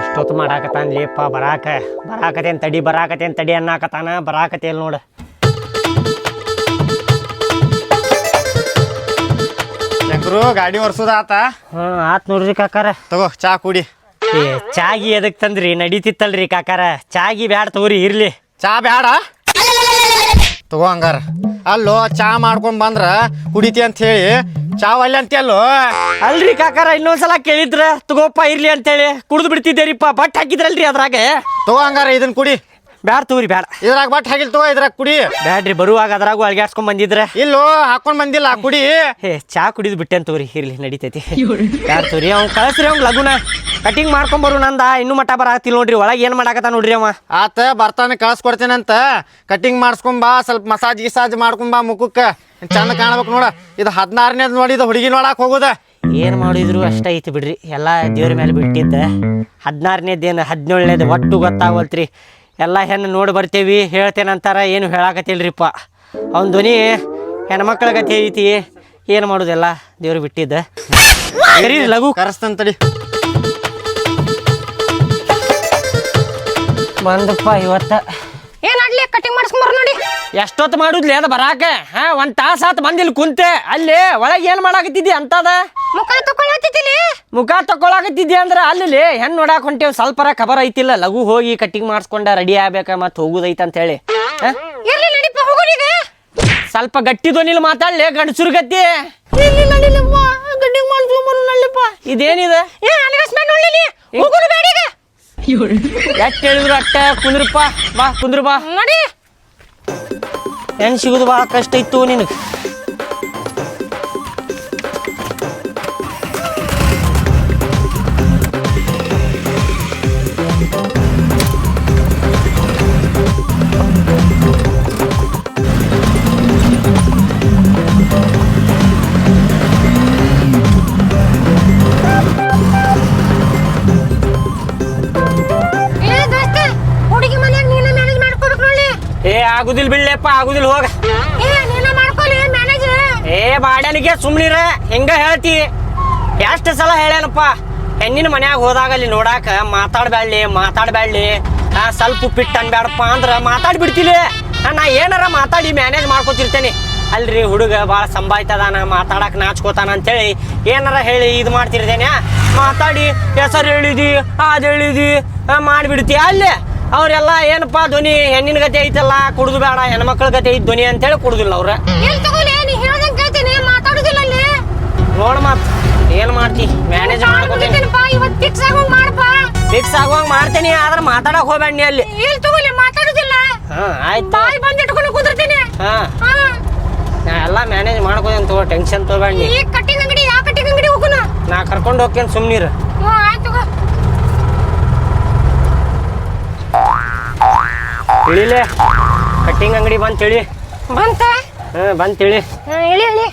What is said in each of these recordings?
ಎಷ್ಟೊತ್ತು ಮಾಡಾಕತ್ತಾನ ಲೇಪ ಬರಾಕ. ಬರಾಕತೇನ್ ತಡಿ ಬರಾಕತೇನ್ ತಡಿ ಅನ್ನಾಕತ್ತಾನ. ಬರಾಕತೇಲ್ ನೋಡ. ಶಂಕರು ಗಾಡಿ ಒರ್ಸೋದ ಆತ? ಹ್ಞೂ ಆತ್ ನೋಡ್ರಿ ಕಾಕಾರ. ತಗೋ ಚಾ ಕುಡಿ. ಏ ಚಾಗಿ ಎದಕ್ ತಂದ್ರಿ? ನಡೀತಿತ್ತಲ್ರಿ ಕಾಕಾರ. ಚಾಗಿ ಬ್ಯಾಡ ತಗೋರಿ ಇರ್ಲಿ. ಚಾ ಬ್ಯಾಡ? ತಗೋ ಹಂಗಾರ. ಅಲ್ಲೋ ಚಾ ಮಾಡ್ಕೊಂಡ್ ಬಂದ್ರ ಕುಡಿತಿ ಅಂತ ಹೇಳಿ ಚಾ ವಲ್ಲೆ ಅಂತ ಅಲ್ಲೋ ಅಲ್ರಿ ಕಾಕಾರ ಇನ್ನೊಂದ್ಸಲ ಕೇಳಿದ್ರ ತಗೋಪ್ಪ ಇರ್ಲಿ ಅಂತೇಳಿ ಕುಡಿದು ಬಿಡ್ತಿದ್ದೇರಿಪ್ಪ ಬಟ್ ಹಾಕಿದ್ರಲ್ರಿ ಅದ್ರಾಗೆ. ತಗೋ ಹಂಗಾರ ಇದನ್ ಕುಡಿ. ಬ್ಯಾಡ ತೂರಿ ಬ್ಯಾಡ. ಇದ್ರಾಗ ಬಟ್ ಹಾಕಿಲ್ ತಗೋ ಇದ್ರಾಗ ಕುಡಿ. ಬ್ಯಾಡ್ರಿ ಬರುವಾಗ ಅದ್ರಾಗೂ ಅಳ್ಗ್ಯಾಡ್ಸ್ಕೊಂಡ್ ಬಂದಿದ್ರೆ. ಇಲ್ಲೋ ಹಾಕೊಂಡ್ ಬಂದಿಲ್ಲ ಕುಡಿ. ಏ ಚಾ ಕುಡಿದು ಬಿಟ್ಟೆನ್ ತೋರಿ ಇರ್ಲಿ ನಡೀತೈತಿ. ಬ್ಯಾಡ ತೋರಿ ಅವ್ ಕಳಿಸ್ರಿ ಅವ್ನ್ ಲಗುನ. ಕಟಿಂಗ್ ಮಾಡ್ಕೊಂಡ್ ಬರು ನಂದ ಇನ್ನು ಮಠ ಬರಾತಿಲ್ ನೋಡ್ರಿ ಒಳಗೆ ಏನ್ ಮಾಡಾಕತ್ತ ನೋಡ್ರಿ ಅವ. ಆತ ಬರ್ತಾನೆ ಕಳ್ಸ್ಕೊಡ್ತೇನಂತ. ಕಟಿಂಗ್ ಮಾಡ್ಸ್ಕೊಂಬಾ ಬಾ ಸ್ವಲ್ಪ ಮಸಾಜ್ ಗಿಸಾಜ್ ಮಾಡ್ಕೊಂಬಾ ಮುಖಕ್ಕ ಮುಖಕ್ಕೆ. ಚಂದ ಕಾಣ್ಬೇಕು ನೋಡ. ಇದು ಹದಿನಾರನೇದ್ ನೋಡಿ ಇದು ಹುಡುಗಿ ನೋಡಕ್ ಹೋಗುದ. ಏನ್ ಮಾಡಿದ್ರು ಅಷ್ಟ ಐತಿ ಬಿಡ್ರಿ ಎಲ್ಲ ದೇವ್ರ ಮೇಲೆ ಬಿಟ್ಟಿದ್ದ. ಹದಿನಾರನೇದೇನು ಹದಿನೇಳನೇದು ಒಟ್ಟು ಗೊತ್ತಾಗೋಲ್ತ್ರಿ ಎಲ್ಲ ಹೆಣ್ಣು ನೋಡಿ ಬರ್ತೇವಿ ಹೇಳ್ತೇನಂತಾರ ಏನು ಹೇಳಾಕತ್ತಿಲ್ರಿಪ್ಪ. ಅವ್ನ ಧ್ವನಿ ಹೆಣ್ಮಕ್ಳ ಗತಿ ಐತಿ ಏನು ಮಾಡೋದೆಲ್ಲ? ದೇವ್ರು ಬಿಟ್ಟಿದ್ದ. ಸರಿ ಲಘು. ಕರೆಸ್ತಂತಡಿ ಬಂದಪ್ಪ ಇವತ್ತ. ಏನಾಗ್ಲಿ ಕಟಿಂಗ್ ಮಾಡಿಸ್ಕೊಂಬರ್ ನೋಡಿ. ಎಷ್ಟೊತ್ತು ಮಾಡುದ್ಲಿ ಅದ ಬರಾಕ? ಹಾ ಒಂದ್ ತಾಸ ಆತ್ ಬಂದಿಲ್ ಕುಂತೆ. ಅಲ್ಲಿ ಒಳಗೆ ಏನ್ ಮಾಡಾಕತ್ತಿದ್ದಿ ಅಂತದ? ಮುಖ ತಗೊಳತ್ತಿದ್ದೀನಿ ಮುಖ ತಕೊಳಕತ್ತಿದ್ದಿ ಅಂದ್ರೆ ಅಲ್ಲಿ ಹೆಣ್ ನೋಡಾಕ್ ಹೊಂಟೇವ್. ಸ್ವಲ್ಪರ ಖಬರ್ ಐತಿಲ್ಲ. ಲಘು ಹೋಗಿ ಕಟ್ಟಿಂಗ್ ಮಾಡಿಸ್ಕೊಂಡ ರೆಡಿ ಆಗ್ಬೇಕ ಮತ್ ಹೋಗುದೈತ ಅಂತ ಹೇಳಿ. ಸ್ವಲ್ಪ ಗಟ್ಟಿ ಧ್ವನಿಲ್ ಮಾತಾಡ್ಲಿ ಗಂಡಸುರ್ ಗತಿ. ಇಲ್ಲಿ ನಡಿಲಪ್ಪ? ಗಡ್ಡಿಗೆ ಮಾಡಿಸ್ಕೊಂಬರು ನಳ್ಳಿಪ್ಪ ಇದೇನಿದೆ? ಹೇಳಿದ್ರು ಅಟ್ಟ? ಕುಂದ್ರಪ್ಪ ಬಾ ಕುಂದ್ರ ಬಾ. ಹೆಣ್ ಸಿಗುದು ಭಾಳ ಕಷ್ಟ ಇತ್ತು ನಿನಗೆ. ಏ ಆಗುದಿಲ್ ಬಿಡ್ಲೆಪ್ಪ ಆಗುದಿಲ್ ಹೋಗ. ಏ ಬಾಡ್ಯಾನಿಗೆ ಸುಮ್ನಿರ ಹೆಂಗ ಹೇಳ್ತಿ? ಎಷ್ಟು ಸಲ ಹೇಳ್ಯಾನಪ್ಪ ಹೆಣ್ಣಿನ ಮನ್ಯಾಗ ಹೋದಾಗ ಅಲ್ಲಿ ನೋಡಾಕ ಮಾತಾಡ್ಬ್ಯಾಡ್ಲಿ ಮಾತಾಡ್ಬ್ಯಾಡ್ಲಿ. ಆ ಸ್ವಲ್ಪ ಉಪ್ಪಿಟ್ಟು ಅನ್ಬ್ಯಾಡಪ್ಪ ಅಂದ್ರ ಮಾತಾಡ್ಬಿಡ್ತಿಲಿ. ಆ, ನಾ ಏನಾರ ಮಾತಾಡಿ ಮ್ಯಾನೇಜ್ ಮಾಡ್ಕೊತಿರ್ತೇನೆ. ಅಲ್ರಿ ಹುಡುಗ ಭಾಳ ಸಂಭಾಯ್ತದಾನ ಮಾತಾಡಕ್ ನಾಚ್ಕೋತಾನ ಅಂತೇಳಿ ಏನಾರ ಹೇಳಿ ಇದು ಮಾಡ್ತಿರ್ತೇನೆ. ಮಾತಾಡಿ ಹೆಸರು ಹೇಳಿದಿ ಅದು ಹೇಳಿದಿ ಮಾಡ್ಬಿಡ್ತಿ ಅಲ್ಲಿ. ಅವ್ರೆಲ್ಲ ಏನಪ್ಪ ಧ್ವನಿ? ಹೆಣ್ಣಿನ ಗತಿ ಐತಲ್ಲ ಕುಡ್ದು ಬೇಡ ಹೆಣ್ಮಕ್ಳ ಗತಿ ಐತಿ ಧ್ವನಿ ಅಂತೇಳಿ ಕುಡುದಿಲ್ಲ ಅವ್ರ. ನೋಡ ಮಾತ್ ಏನ್ ಮಾಡ್ತಿ? ಮ್ಯಾನೇಜ್ ಫಿಕ್ಸ್ ಆಗುವಂಗ ಮಾಡ್ತೀನಿ ಆದ್ರೆ ಮಾತಾಡಕ್ ಹೋಗ್ಬೇಡ ನೀ ಅಲ್ಲಿ. ಹಾ ಆಯ್ತು. ಹಾ. ನಾ ಎಲ್ಲ ಮ್ಯಾನೇಜ್ ಮಾಡ್ಕೋತೀನಿ ತಗೋ ಟೆನ್ಷನ್ ತಗೋಬೇಡ ನೀ. ನಾ ಕರ್ಕೊಂಡು ಹೋಗ್ತೇನೆ ಸುಮ್ನೀರು ಹ್ಞೂ ಆಯ್ತು ತಗೋ ತಿಳಿಲೆ ಕಟ್ಟಿಂಗ್ ಅಂಗಡಿ ಬಂದ್ ತಿಳಿ ಬಂತ? ಹಾ ಬಂದ್ ತಿಳಿ ಹಾ ಹೇಳಿ ಹೇಳಿ.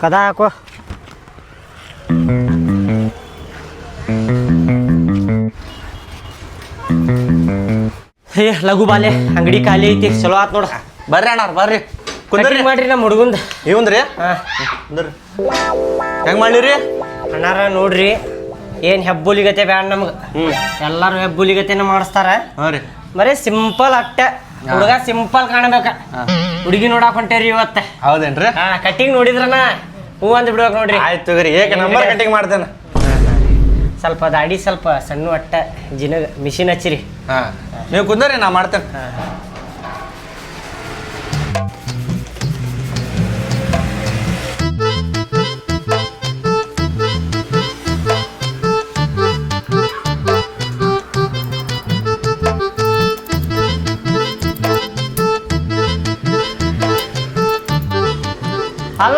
ಕದ ಹಾಕು. ಏ ಲಘು ಬಾಲೆ ಅಂಗಡಿ ಖಾಲಿ ಐತಿ ಚಲೋ ಆತ್ ನೋಡ. ಬರ್ರಿ ಅಣ್ಣ ಬರ್ರಿ. ಕುಂದ್ರಿ. ಕಟಿಂಗ್ ಮಾಡ್ರಿ ನಮ್ಮ ಹುಡುಗಂದ. ಇವಂದ್ರಿ? ಹಾ. ಕುಂದ್ರಿ. ಹೆಂಗ್ ಮಾಡ್ಲಿರಿ ಅಣ್ಣಾರ ನೋಡ್ರಿ. ಏನ್ ಹೆಬ್ಬುಲಿಗತೆ ಬ್ಯಾಂಡ್ ನಮ್ಗ? ಎಲ್ಲಾರು ಹೆಬ್ಬುಲಿಗತೆನ ಮಾಡಿಸ್ತಾರ? ರೀ. ಬರೀ ಸಿಂಪಲ್ ಅಟ್ಟ. ಹುಡುಗ ಸಿಂಪಲ್ ಕಾಣಬೇಕ. ಹುಡುಗಿ ನೋಡಾಕ್ ಹೊಂಟೇರಿ ಇವತ್ತ. ಹೌದೇನ್ರಿ? ಹಾ ಕಟ್ಟಿಂಗ್ ನೋಡಿದ್ರನ ಹೂ ಅಂದ್ ಬಿಡ್ಬೇಕು ನೋಡ್ರಿ. ಆಯ್ತು ರೀ ಏಕ ನಂಬರ್ ಕಟಿಂಗ್ ಮಾಡ್ತೇನೆ? ಸ್ವಲ್ಪ ದಾಡಿ ಸ್ವಲ್ಪ ಸಣ್ಣ ಅಟ್ಟ ಜಿನ ಮಿಷಿನ್ ಹಚ್ಚಿರಿ. ಹಾ. ನೀವು ಕುಂದ್ರಿ ನಾ ಮಾಡ್ತೇನೆ.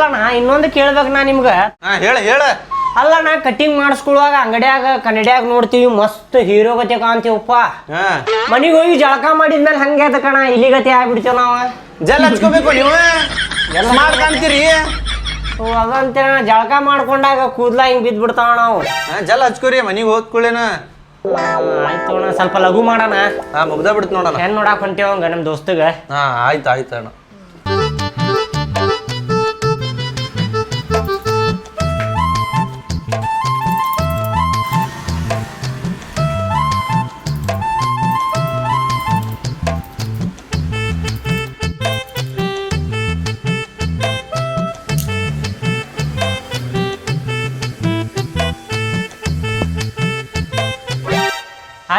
ಅಲ್ಲಣ್ಣ ಇನ್ನೊಂದು ಕೇಳ್ಬೇಕು ನಾ ನಿಮ್ಗ. ಹಾ ಹೇಳ ಹೇಳ. ಅಲ್ಲಣ್ಣ ಕಟಿಂಗ್ ಮಾಡಿಸ್ಕೊಳ್ಳುವಾಗ ಅಂಗಡ್ಯಾಗ ಕನ್ನಡಿಯಾಗ ನೋಡ್ತೀವಿ ಮಸ್ತ್ ಹೀರೋ ಗತಿ ಕಾಣ್ತೀವಪ್ಪ ಹಾ. ಮನಿಗೆ ಹೋಗಿ ಜಳಕ ಮಾಡಿದ್ಮೇಲೆ ಹಂಗೆ ಅದ ಕಣ ಇಲ್ಲಿ ಗತಿ ಆಗ್ಬಿಡ್ತೇವ ನಾವ. ಜಲ್ ಹಚ್ಕೋಬೇಕು ನೀವು? ಸ್ಮಾರ್ಟ್ ಕಾಣ್ತೀರಿ ಓ, ಜಳಕ ಮಾಡ್ಕೊಂಡಾಗ ಕೂದ್ಲ ಹಿಂಗ್ ಬಿದ್ದ್ ಬಿಡ್ತಾವ ನಾವು. ಹಾ ಜಲ್ ಹಚ್ಕೋರಿ ಮನಿಗೆ ಹೋದ್ಕೊಳ್ಳೇನ ಆ, ಆಯ್ತು ಅಣ್ಣ ಸ್ವಲ್ಪ ಲಘು ಮಾಡೋಣ. ಹಾ ಮುಗ್ದ ಬಿಡ್ತು ನೋಡೋಣ. ಹೆಂಗ್ ನೋಡಾಕ್ ಹೊಂಟೇವಂಗ ನಮ್ ದೋಸ್ತಗ? ಹಾ ಆಯ್ತು ಆಯ್ತು ಅಣ್ಣ.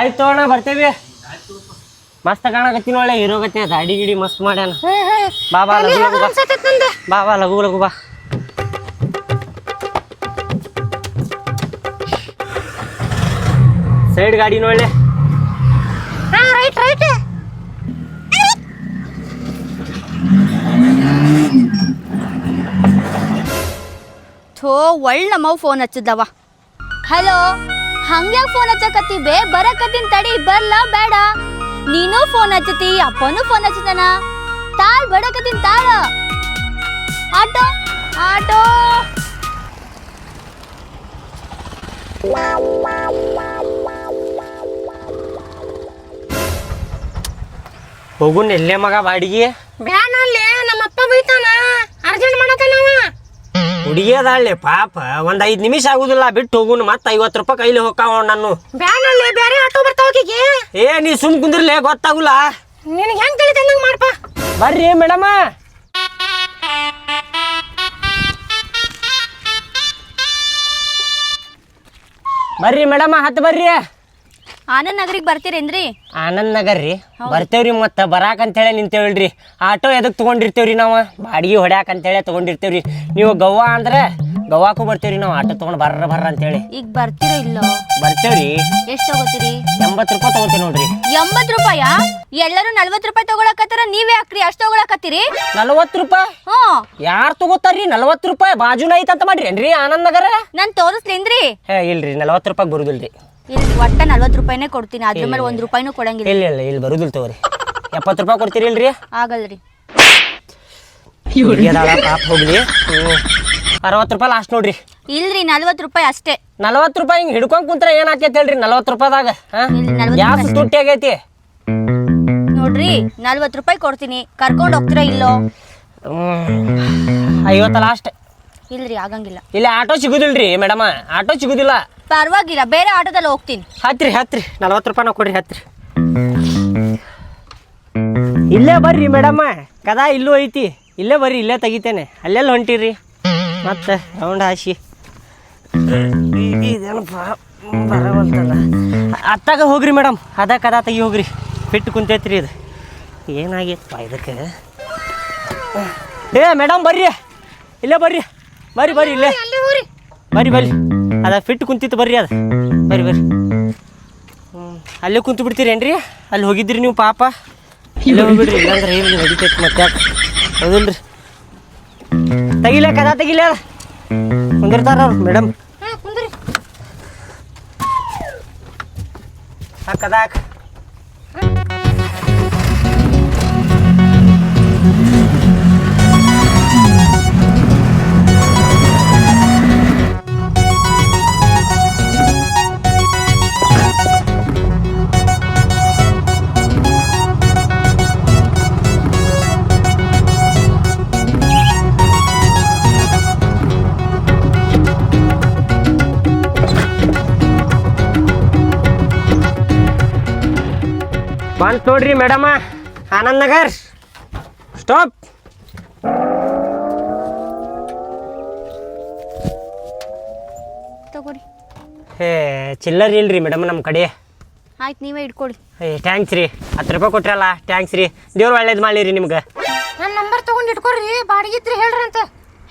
ಆಯ್ತು ತೋಣ ಬರ್ತೇವಿ. ಮಸ್ತ್ ಕಾಣಕತ್ತೀನಿ ಒಳ್ಳೆ ಹೀರೋ ಗತಿ ದಾಡಿ ಗಿಡಿ ಮಸ್ತ್ ಮಾಡ್ಯಾನ. ಬಾಬಾ ಲಗು ಲಘು ಲಘು ಬಾ. ಬಾ ಬಾ ಲಘು ಲಘು ಬಾ. ಸೈಡ್ ಗಾಡಿ ನೋಡ್ಲೆ ರೈಟ್ ರೈಟ್. ಥೋ ಒಳ್ಳೆ ನಮ್ಮ ಫೋನ್ ಹಚ್ಚಿದ್ದವ ಹಲೋ ಹಂಗ್ಯಾಕ್ ಫೋನ್ ಹಚ್ಚಕತ್ತಿ ಬೇ ಬರಕತ್ತೀನಿ ತಡಿ ಬರ್ಲಾ ಬೇಡ. ನೀನು ಫೋನ್ ಹಚ್ಚತಿ ಅಪ್ಪನೂ ಫೋನ್ ಹಚ್ಚತನ. ತಾಳ್ ಬಡಕತ್ತೀನಿ ತಾಳ. Auto auto. ಹೋಗುನ್ ಎಲ್ಲೇ ಮಗ ಬಾಡಿಗೆ? ಬ್ಯಾನಲ್ಲಿ ನಮ್ಮಪ್ಪ ಬೈತಾನ. ಅರ್ಜೆಂಟ್ ಮಾಡತಾನವ ಹುಡುಗಿ ಅದಾಳೆ ಪಾಪ. ಒಂದ್ ಐದ್ ನಿಮಿಷ ಆಗುದಿಲ್ಲ ಬಿಟ್ಟು ಹೋಗುನ್. ಮತ್ತ ಐವತ್ ರೂಪಾಯಿ ಕೈಲಿ ಹೋಗ್ತಾವ ನಾನು ಬ್ಯಾನಲ್ಲಿ ಬೇರೆ ಆಟೋ ಬರ್ತಾವ ಆಕಿಗೆ ಏ ನೀ ಸುಮ್ ಕುಂದ್ರಲೇ ಗೊತ್ತಾಗುಲ್ಲ. ನಿನಗೆ ಹೆಂಗ್ ತಿಳಿತಂದಂಗ ಮಾಡಪ್ಪ ಬರ್ರಿ ಮೇಡಮ. ಬರ್ರಿ ಮೇಡಮ ಹತ್ತು ಬರ್ರಿ. ಆನಂದ್ ನಗರಿಗೆ ಬರ್ತೀರೇನ್ರಿ? ಆನಂದ್ ನಗರ್ ರೀ. ಬರ್ತೇವ್ರಿ ಮತ್ತೆ ಬರಾಕ್ ಅಂತೇಳಿ ನಿಂತೇವಲ್ರಿ ಆಟೋ ಎದಕ್ ತಗೊಂಡಿರ್ತೇವ್ರಿ ನಾವು? ಬಾಡಿಗೆ ಹೊಡ್ಯಾಕ ಅಂತೇಳಿ ತಗೊಂಡಿರ್ತೇವ್ರಿ. ನೀವು ಗೋವಾ ಅಂದ್ರೆ ಗೋವಾಕ್ಕೂ ಬರ್ತೇವ್ರಿ ನಾವು. ಆಟೋ ತಗೊಂಡ್ ಬರ್ರ ಬರ್ರ ಅಂತೇಳಿ. ಈಗ ಬರ್ತೀರೋ ಇಲ್ಲ? ಬರ್ತೇವ್ರಿ. ಎಷ್ಟ್ ತಗೋತೀರಿ? ಎಂಬತ್ತು ರೂಪಾಯಿ ತಗೋತೀವಿ ನೋಡ್ರಿ. ಎಂಬತ್ ರೂಪಾಯ? ಎಲ್ಲರೂ ನಲ್ವತ್ ರೂಪಾಯಿ ತಗೊಳಕತ್ತಾರ ನೀವೇ ಯಾಕ್ರಿ ಅಷ್ಟ್ ತಗೊಳಕತ್ತೀರಿ? ನಲವತ್ತು ರೂಪಾಯಿ? ಹ್ಮ್ ಯಾರು ತಗೋತಾರ್ರಿ? ನಲವತ್ತು ರೂಪಾಯಿ ಬಾಜುನ ಐತಂತ ಮಾಡ್ರಿ ಏನ್ರಿ ಆನಂದ್ ನಗರ? ನಾನ್ ತೋರಿಸ್ಲೇನ್ರಿ. ಹೇ ಇಲ್ರಿ ನಲವತ್ತು ರೂಪಾಯಿ ಬರುದಿಲ್ರಿ. ಇಲ್ಲಿ ಒಟ್ಟ ನಲ್ವತ್ತು ರೂಪಾಯಿನೇ ಕೊಡ್ತೀನಿ. ಅದ್ರ ಮೇಲೆ ಒಂದ್ ರೂಪಾಯಿನೂ ಕೊಡಂಗಿಲ್ಲ. ಇಲ್ಲ ಇಲ್ಲ ಇಲ್ಲಿ ಬರುದಿಲ್ಲ ತಗೋರಿ. ಎಪ್ಪತ್ತು ರೂಪಾಯಿ ಕೊಡ್ತೀರಿ ಇಲ್ರಿ? ಆಗಲ್ರಿ. ಹುಡುಗಿಯದಾಳ ಪಾಪ ಹೋಗ್ಲಿ. ಅರವತ್ತು ರೂಪಾಯಿ ಲಾಸ್ಟ್ ನೋಡ್ರಿ. ಇಲ್ರಿ ನಲ್ವತ್ ರೂಪಾಯಿ ಅಷ್ಟೇ. ನಲವತ್ತು ರೂಪಾಯಿ ಹಿಂಗ್ ಹಿಡ್ಕೊಂಡ್ ಕುಂತ್ರ ಏನ್ ಆಕೈತಿ ಹೇಳ್ರಿ? ನಲ್ವತ್ತು ರೂಪಾಯಿದಾಗ ನಲವತ್ತು ಗ್ಯಾಸ್ ತುಟ್ಟಿ ಆಗೈತಿ. ನೋಡ್ರಿ ನಲ್ವತ್ತು ರೂಪಾಯಿ ಕೊಡ್ತೀನಿ. ಕರ್ಕೊಂಡು ಹೋಗ್ತೀರಾ ಇಲ್ಲೋ? ಐವತ್ತ ಲಾಸ್ಟ್ ಇಲ್ರಿ ಆಗಂಗಿಲ್ಲ. ಇಲ್ಲ ಆಟೋ ಸಿಗುದಿಲ್ರಿ ಮೇಡಮ್. ಆಟೋ ಸಿಗುದಿಲ್ಲ. ಪರವಾಗಿಲ್ಲ ಬೇರೆ ಆಟೋದಲ್ಲಿ ಹೋಗ್ತೀನಿ. ಹತ್ರಿ ಹತ್ರಿ. ನಲವತ್ತು ರೂಪಾಯಿನ ಕೊಡ್ರಿ ಹತ್ರಿ. ಇಲ್ಲೇ ಬರ್ರಿ ಮೇಡಮ್ಮ. ಕದಾ ಇಲ್ಲೂ ಐತಿ. ಇಲ್ಲೇ ಬರ್ರಿ ಇಲ್ಲೇ ತೆಗಿತೇನೆ. ಅಲ್ಲೆಲ್ಲ ಹೊಂಟಿರಿ ಮತ್ತೆ ರೌಂಡ್ ಹಾಸಿ ಇದೇನಪ್ಪ? ಬರವಲ್ತಲ್ಲ. ಅತ್ತಾಗ ಹೋಗ್ರಿ ಮೇಡಮ್. ಅದ ಕದಾ ತೆಗಿ ಹೋಗ್ರಿ. ಬಿಟ್ಟು ಕುಂತೈತ್ರಿ ಇದು. ಏನಾಗೈತಪ್ಪ ಇದಕ್ಕೆ? ಏ ಮೇಡಮ್ ಬರ್ರಿ. ಇಲ್ಲೇ ಬರ್ರಿ. ಬರ್ರಿ ಬರ್ರಿ ಇಲ್ಲೇ. ಬರ್ರಿ ಬರ್ರಿ. ಅದ ಫಿಟ್ ಕುಂತಿತ್ತು ಬರ್ರಿ ಅದು. ಬರ್ರಿ ಬರ್ರಿ. ಅಲ್ಲೇ ಕುಂತು ಬಿಡ್ತೀರೇನ್ರಿ? ಅಲ್ಲಿ ಹೋಗಿದ್ರಿ ನೀವು ಪಾಪ? ಇಲ್ಲೇ ಹೋಗ್ಬಿಡ್ರಿ ಇಲ್ಲಾಂದ್ರೆ ಏನು ಹೊಡಿತೈತಿ ಮತ್ತೆ ಯಾಕೆ? ಹೌದಲ್ರಿ? ತೆಗಿಲ ಕದ ತೆಗಿಲ ಕುಂದಿರ್ತಾರ ಅವ್ರು ಮೇಡಮ್ ಹಾ ಕದಾಕ್. ಬಂತ್ ನೋಡ್ರಿ ಮೇಡಮ. ಆನಂದ್ ನಗರ್. ಸ್ಟಾಪ್. ತಗೋರಿ. ಹೇ ಚಿಲ್ಲರ್ ಇಲ್ರಿ ಮೇಡಮ್ ನಮ್ಮ ಕಡೆ. ಆಯ್ತು ನೀವೇ ಇಟ್ಕೊಳ್ಳಿ ಏ ಟ್ಯಾಂಕ್ಸ್ ರೀ. ಹತ್ತು ರೂಪಾಯಿ ಕೊಟ್ರಲ್ಲ ಟ್ಯಾಂಕ್ಸ್ ರೀ. ದೇವ್ರು ಒಳ್ಳೇದು ಮಾಡಲಿ ರೀ ನಿಮ್ಗೆ. ನನ್ನ ನಂಬರ್ ತೊಗೊಂಡು ಇಟ್ಕೊಳ್ರಿ ಬಾಡಿಗೆ ಇದ್ರಿ ಹೇಳ್ರಿ ಅಂತ.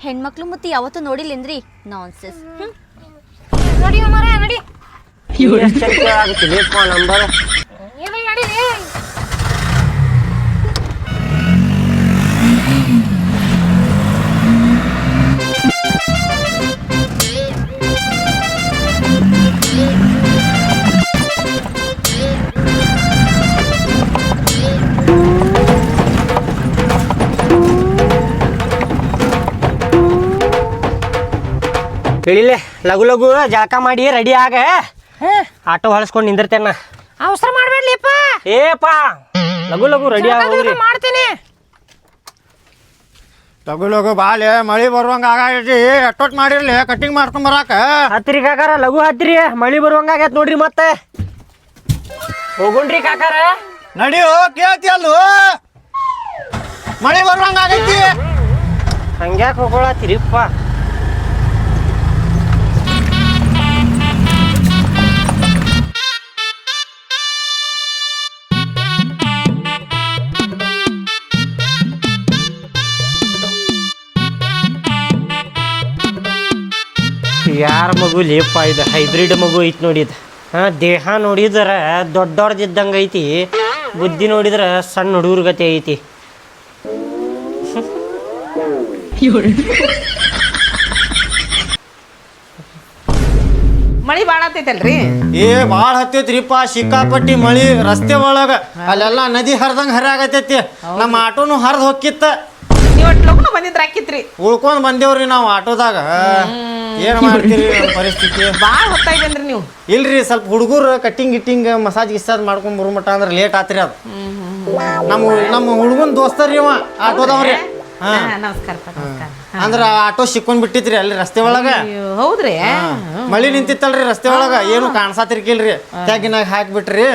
ಹೆಣ್ಮಕ್ಳು ಮತ್ತೆ ಯಾವತ್ತೂ ನೋಡಿಲ್ಲೇನ್ರಿ? ನಾನ್ಸೆಸ್ ನೋಡಿ ಅಮ್ಮಾರ ನಡಿ. ಎಷ್ಟು ಆಗುತ್ತೆ ನಂಬರ್ ಕೇಳಿಲೆ ಲಘು ಲಘು ಜಳಕ ಮಾಡಿ ರೆಡಿ ಆಗ. ಆಟೋ ಹೊಳಸ್ಕೊಂಡು ನಿಂದಿರ್ತೇನ. ಅವಸರ ಮಾಡ್ಬೇಡ್ಲಿಪ್ಪ. ಏಪ ಲಘು ಲಘು ರೆಡಿ ಆಗೋದ್ರಿ. ಮಾಡ್ತೀನಿ. ಲಗು ಲಗು ಬಾಲೆ ಮಳಿ ಬರುವಂಗ ಆಗೈತಿ ಎಷ್ಟೊತ್ತು ಮಾಡಿರ್ಲಿ ಕಟಿಂಗ್ ಮಾಡ್ಕೊಂಡ್ ಬರಾಕ. ಹತ್ತಿರಿ ಕಾಕಾರ ಲಘು ಹತ್ತಿರಿ ಮಳಿ ಬರುವಂಗ ಆಗೈತ್ ನೋಡ್ರಿ ಮತ್ತೆ. ಹೋಗುಣ್ರಿ ಕಾಕಾರ. ನಡಿಯೋ ಕೇಳ್ತಿ ಅಲ್ಲೂ? ಮಳಿ ಬರುವಂಗ ಆಗೈತಿ. ಹಂಗ್ಯಾಕೆ ಹೋಗೊಳತ್ತಿರಿಪ್ಪ. ಮಗು ಲೇಪ ಇದು ಹೈಬ್ರಿಡ್ ಮಗು ಐತಿ ನೋಡಿದ. ಹಾ ದೇಹ ನೋಡಿದ್ರ ದೊಡ್ಡವ್ರದ್ದಿದ್ದಂಗೆ ಐತಿ ಬುದ್ಧಿ ನೋಡಿದ್ರೆ ಸಣ್ಣ ಹುಡುಗರ ಗತಿ ಐತಿ. ಮಳಿ ಬಾಳ ಆತೈತಲ್ರಿ ಏ ಭಾಳ ಹತ್ತೈತ್ರಿಪ್ಪ ಸಿಕ್ಕಾಪಟ್ಟಿ ಮಳಿ ರಸ್ತೆ ಒಳಗ. ಅಲ್ಲೆಲ್ಲ ನದಿ ಹರಿದಂಗ ಹರಿಯಾಗತೈತಿ. ನಮ್ಮ ಆಟೋನು ಹರಿದು ಹೊಕ್ಕಿತ್ತ. ನೀವ್ ಒಟ್ ಲಗ್ನ ಬಂದಿದ್ರ ಹಾಕಿತ್ರಿ ಉಳ್ಕೊಂಡ್ ಬಂದೇವ್ರಿ ನಾವು ಆಟೋದಾಗ. ಏನ್ ಮಾಡ್ತೀರಿ ನಮ್ ಪರಿಸ್ಥಿತಿ? ಬಾಳ ಹೊತ್ತಾಯ್ತೇನ್ರಿ ನೀವು. ಇಲ್ರಿ ಸ್ವಲ್ಪ ಹುಡುಗರು ಕಟಿಂಗ್ ಗಿಟ್ಟಿಂಗ್ ಮಸಾಜ್ ಗಿಸಾಜ್ ಮಾಡ್ಕೊಂಡ್ ಬರೋ ಮಟ್ಟ ಅಂದ್ರೆ ಲೇಟ್ ಆತ್ರಿ ಅದು. ನಮ್ಮ ನಮ್ಮ ಹುಡುಗನ್ ದೋಸ್ತರಿ ಅವ ಆಟೋದವ್ರಿ. ಹಾ. ಹಾ, ನಮಸ್ಕಾರ ಪ, ನಮಸ್ಕಾರ. ಅಂದ್ರ ಆಟೋ ಸಿಕ್ಕೊಂಡ್ ಬಿಟ್ಟಿತ್ರಿ ಅಲ್ಲಿ ರಸ್ತೆ ಒಳಗ? ಅಯ್ಯೋ, ಹೌದ್ರಿ. ಮಳಿ ನಿಂತಿತ್ತಲ್ರಿ ರಸ್ತೆ ಒಳಗ? ಏನು ಕಾಣ್ಸಾತಿರ್ಕಿಲ್ರಿ. ತ್ಯಾಗಿನಾಗ ಹಾಕ್ಬಿಟ್ರಿ.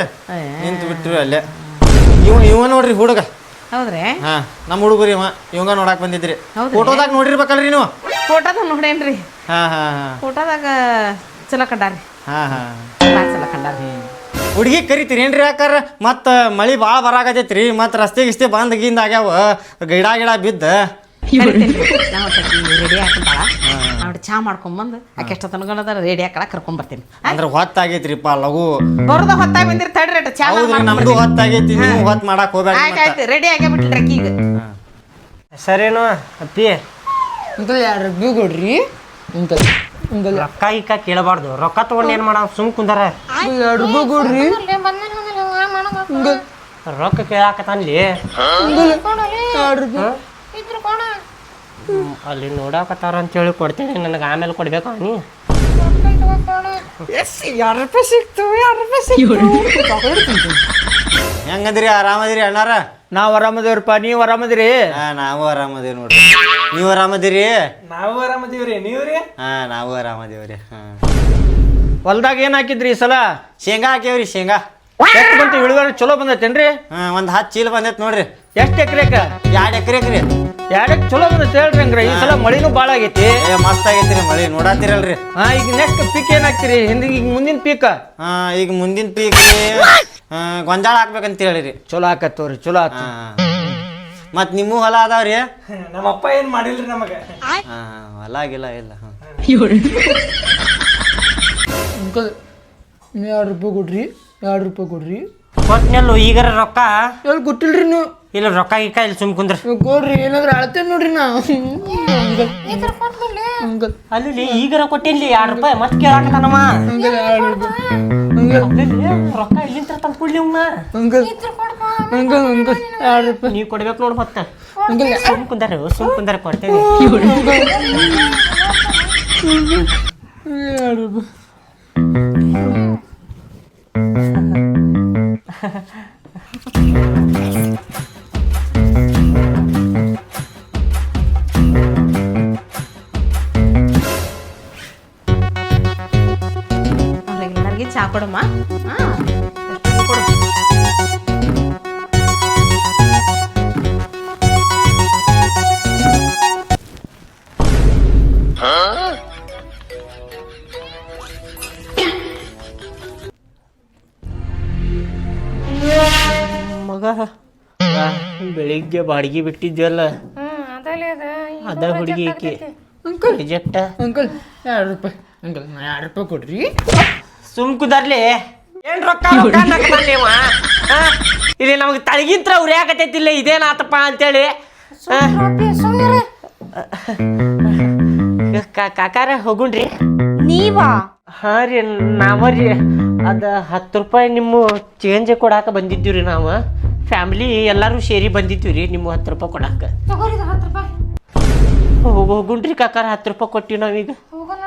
ನಿಂತು ಬಿಟ್ರಿ ಅಲ್ಲೇ. ಇವ ಇವ ನೋಡ್ರಿ ಹುಡುಗ. ಹೌದ್ರಿ? ಹಾ ನಮ್ಮ ಹುಡುಗರಿ ಇವ ಇವಂಗ ನೋಡಕ್ ಬಂದಿದ್ರಿ. ಹೌದ್ರಿ? ಫೋಟೋದಾಗ ನೋಡಿರ್ಬೇಕಲ್ರಿ ನೀವು? ಫೋಟೋದಾಗ ನೋಡೇನ್ರಿ? ಹಾ ಹಾ ಹಾ. ಫೋಟೋದಾಗ ಚಲೋ ಕಂಡಾರಿ ಹಾ ಹಾ. ಭಾಳ ಚಲೋ ಕಂಡಾರಿ ಹುಡುಗಿ ಕರಿತೀರಿ ಏನ್ರಿ ಯಾಕಾರ ಮತ್ತ ಮಳಿ ಭಾಳ ಬರಾಕತೈತ್ರಿ ಮತ್ತ ರಸ್ತೆ ಗಿಸ್ತೆ ಬಂದ್ ಗಿಂದ ಆಗ್ಯಾವ ಗಿಡ ಗಿಡ ಬಿದ್ದ. ರೆಡಿ ಹಾಕೊಂತಾಳ ನಾವು ಚಾ ಮಾಡ್ಕೊಂಬಂದು ಆಕೆ ಎಷ್ಟ ತನಗದ ರೆಡಿ ಹಾಕಳ ಕರ್ಕೊಂಡ್ ಬರ್ತೀನಿ. ಅಂದ್ರೆ ಹೊತ್ತಾಗೈತ್ರಿಪ್ಪ ಲಘು. ಬರೋದ ಹೊತ್ತಾಗ ಬಂದಿರಿ ತಡ್ರಿ ಅಟ ಚಾ ನಮ್ದು ಹೊತ್ತಾಗೈತಿ ನೀವು ಹೊತ್ತು ಮಾಡಕ್ ಹೋಗ್ಬೇಡ್ರಿ ಆಯ್ತು ರೆಡಿ ಆಗೇ ಬಿಟ್ರಿ ಈಗ. ಸರೇನು ಅಪ್ಪಿ. ಇದು ಎರಡು ರೂಪಾಯಿ ಕೊಡ್ರಿ. ಅಂಕಲ್ ಅಂಕಲ್ ರೊಕ್ಕ ಇಕ್ಕ ಕೇಳಬಾರ್ದು. ರೊಕ್ಕ ತಗೊಂಡು ಏನು ಮಾಡ ಸುಮ್ ಕುಂದಾರ. ಎರಡು ರೂಪಾಯಿ ಕೊಡ್ರಿ. ಬಂದ ಮಾಡೋದು ರೊಕ್ಕ ಕೇಳಾಕತ್ತಾನ್ಲಿ. ಇದ್ರು ಕೋಣ. ಹ್ಮ್, ಅಲ್ಲಿ ನೋಡಾಕತ್ತಾರ ಅಂತೇಳಿ ಕೊಡ್ತೀನಿ. ನನಗೆ ಆಮೇಲೆ ಕೊಡ್ಬೇಕು ನೀ ಎರಡು ರೂಪಾಯಿ ಸಿಕ್ತು ಎರಡು ರೂಪಾಯಿ ಸಿಕ್ತು? ಹೆಂಗದಿರಿ ಆರಾಮದಿರಿ ಅಣ್ಣಾರ? ನಾವ್ ಆರಾಮದೇವ್ರಪ್ಪ ನೀವ್ ಆರಾಮದಿರಿ? ಹಾ ನಾವು ಆರಾಮದೇವ್ ನೋಡ್ರಿ. ನೀವು ಆರಾಮದಿರಿ? ನಾವು ಆರಾಮದೀವ್ರಿ ನೀವ್ರಿ? ಹಾ ನಾವು ಆರಾಮದೇವ್ರಿ ಹಾ. ಹೊಲ್ದಾಗ ಏನ್ ಹಾಕಿದ್ರಿ ಈ ಸಲ? ಶೇಂಗಾ ಹಾಕೇವ್ರಿ ಶೇಂಗಾ. ಎಷ್ಟು ಬಂತು? ಇಳುವರಿ ಚಲೋ ಬಂದೈತೇನ್ರಿ? ಹಾ ಒಂದ್ ಹತ್ತು ಚೀಲ ಬಂದೈತೆ ನೋಡ್ರಿ. ಎಷ್ಟು ಎಕರೆಕ? ಎರಡ್ ಎರಡು ಎರಡಕ್ಕೆ ಚಲೋ ಅಂದ್ರೆ ಹೇಳ್ರಿ ಹಂಗ್ರಿ. ಈ ಸಲ ಮಳಿನೂ ಭಾಳ ಆಗೈತಿ. ಏ ಮಸ್ತ್ ಆಗೈತ್ರಿ ಮಳಿ. ನೋಡಾತಿರಲ್ರಿ. ಹಾ ಈಗ ನೆಕ್ಸ್ಟ್ ಪೀಕ್ ಏನ್ ಹಾಕ್ತಿರಿ ಹಿಂದಿಗೆ ಈಗ ಮುಂದಿನ ಪೀಕ್ ಹಾ ಈಗ ಮುಂದಿನ ಪೀಕ್ ಗೊಂಜಾಳ ಹಾಕ್ಬೇಕಂತ ಹೇಳಿರಿ. ಚಲೋ ಆಕತ್ತವ್ರಿ ಚಲೋ ಆತ. ಹಾ. ಮತ್ ನಿಮ್ಮ ಹೊಲ ಅದಾವ್ರಿ? ನಮ್ಮ ಅಪ್ಪ ಏನ್ ಮಾಡಿಲ್ರಿ ನಮಗೆ? ಹಾ ಹೊಲ ಆಗಿಲ್ಲ ಇಲ್ಲ. ಹಾ. ಅಂಕಲ್ ಎರಡು ರೂಪಾಯಿ ಕೊಡ್ರಿ ಎರಡು ರೂಪಾಯಿ ಕೊಡ್ರಿ. ಕೊಟ್ನೆಲ್ಲು ಈಗರ ರೊಕ್ಕ? ಎಲ್ಲಿ ಗೊತ್ತಿಲ್ರಿ ನೀವು? ಇಲ್ಲ ರೊಕ್ಕ ಗಿಕ್ಕ ಇಲ್ಲಿ ಸುಮ್ ಕುಂದ್ರ. ಗೋಡ್ರಿ ಕೊಡ್ರಿ ಏನಾದ್ರು ಅಳ್ತೇನೆ ನೋಡ್ರಿ ನಾ. ಅಂಕಲ್ ಅಲ್ಲಿ ಈಗರ ಕೊಟ್ಟಿನ್ಲಿ ಎರಡು ರೂಪಾಯಿ ಮತ್ತೆ ಕೇಳಾಕತ್ತಾನಮ್ಮ ರೊಕ್ಕ ಇಲ್ಲಿಂದ ತಂದು ಕೊಡ್ಲಿ ಅವ್ನ. ಅಂಕಲ್ ಎರಡು ರೂಪಾಯಿ. ನೀ ಕೊಡ್ಬೇಕು ನೋಡು ಮತ್ತೆ. ಸುಮ್ ಕುಂದಾರ ಸುಮ್ ಕುಂದಾರ ಕೊಡ್ತೇನೆ ಎರಡು ರೂಪಾಯಿ ಅವ್ರಿಗೆಲ್ಲರಿಗೆ ಚಾ ಕೊಡಮ್ಮ ಹಾ ಮಗ ಬೆಳಿಗ್ಗೆ ಬಾಡಿಗೆ ಬಿಟ್ಟಿದ್ವಲ್ಲ ಹ್ಮ್ ಅದಲ್ಲೇ ಅದ ಅದ ಹುಡುಗಿ ಈಕಿ ಅಂಕಲ್ ರಿಜೆಕ್ಟ ಅಂಕಲ್ ಎರಡು ರೂಪಾಯಿ ಅಂಕಲ್ ಎರಡು ರೂಪಾಯಿ ಕೊಡ್ರಿ ಸುಮ್ ಕುದರ್ಲಿ ಏನ್ ರೊಕ್ಕ ರೊಕ್ಕ ಅನ್ನಕತ್ತಾನ್ಲಿ ಇವ? ಆ? ಇಲ್ಲಿ ನಮಗೆ ತಳಗಿಂತ್ರ ಉರಿಯಾಕತೈತಿಲ್ಲ ಇದೇನಾತಪ್ಪ ಅಂತೇಳಿ ಆ? ಕಾ- ಕಾಕಾರ ಹೋಗುಣ್ರಿ ನೀವಾ ಹಾ ರೀ ನಾವ ರೀ. ಅದ ಹತ್ತು ರೂಪಾಯಿ ನಿಮ್ಮ ಚೇಂಜ್ ಕೊಡಾಕ ಬಂದಿದ್ದೀವಿ ರೀ ನಾವು. ಫ್ಯಾಮಿಲಿ ಎಲ್ಲರೂ ಸೇರಿ ಬಂದಿದ್ದೀವಿ ರೀ ನಿಮ್ಮ ಹತ್ತು ರೂಪಾಯಿ ಕೊಡಾಕ. ತಗೋರಿ ಹತ್ತು ರೂಪಾಯಿ. ಹೋಗ್- ಹೋಗುಣ್ರಿ ಕಾಕಾರ ಹತ್ತು ರೂಪಾಯಿ ಕೊಟ್ಟಿವಿ ನಾವೀಗ. ಹೋಗೋಣ